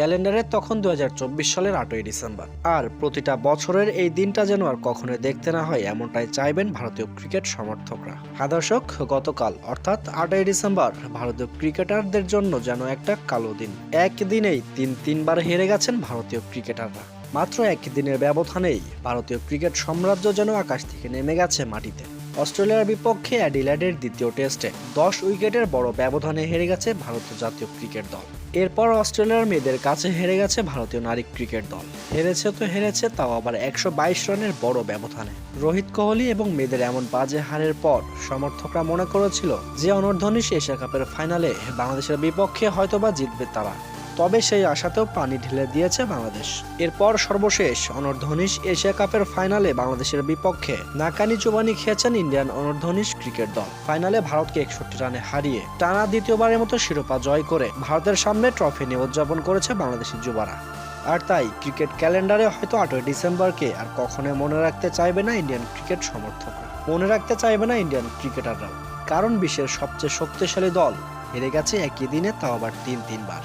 ক্যালেন্ডারে তখন দু হাজার চব্বিশ সালের আটই ডিসেম্বর। আর প্রতিটা বছরের এই দিনটা যেন আর কখনোই দেখতে না হয়, এমনটাই চাইবেন ভারতীয় ক্রিকেট সমর্থকরা। হ্যাঁ দর্শক, গতকাল অর্থাৎ আটই ডিসেম্বর ভারতীয় ক্রিকেটারদের জন্য যেন একটা কালো দিন। একদিনেই তিন তিনবার হেরে গেছেন ভারতীয় ক্রিকেটাররা। মাত্র এক দিনের ব্যবধানেই ভারতীয় ক্রিকেট সাম্রাজ্য যেন আকাশ থেকে নেমে গেছে মাটিতে। অস্ট্রেলিয়ার বিপক্ষে অ্যাডিল্যাডের দ্বিতীয় টেস্টে দশ উইকেটের বড় ব্যবধানে হেরে গেছে ভারতীয় জাতীয় ক্রিকেট দল। এরপর অস্ট্রেলিয়ার মেয়েদের কাছে হেরে গেছে ভারতীয় নারী ক্রিকেট দল। হেরেছে তো হেরেছে, তাও আবার একশো বাইশ রানের বড় ব্যবধানে। রোহিত কোহলি এবং মেয়েদের এমন বাজে হারের পর সমর্থকরা মনে করেছিল যে অনর্ধনিশ এশিয়া কাপের ফাইনালে বাংলাদেশের বিপক্ষে হয়তোবা জিতবে তারা। তবে সেই আশাতেও পানি ঢেলে দিয়েছে বাংলাদেশ। এরপর সর্বশেষ অনর্ধনিশ এশিয়া কাপের ফাইনালে বাংলাদেশের বিপক্ষে নাকানি চুবানি খেয়েছেন ইন্ডিয়ান অনর্ধনিশ ক্রিকেট দল। ফাইনালে ভারতকে একষট্টি রানে হারিয়ে টানা দ্বিতীয়বারের মতো শিরোপা জয় করে ভারতের সামনে ট্রফি নিয়ে উদযাপন করেছে বাংলাদেশি যুবারা। আর তাই ক্রিকেট ক্যালেন্ডারে হয়তো আটই ডিসেম্বরকে আর কখনোই মনে রাখতে চাইবে না ইন্ডিয়ান ক্রিকেট সমর্থক মনে রাখতে চাইবে না ইন্ডিয়ান ক্রিকেটাররাও। কারণ বিশ্বের সবচেয়ে শক্তিশালী দল হেরে গেছে একই দিনে তাও আবার তিন তিনবার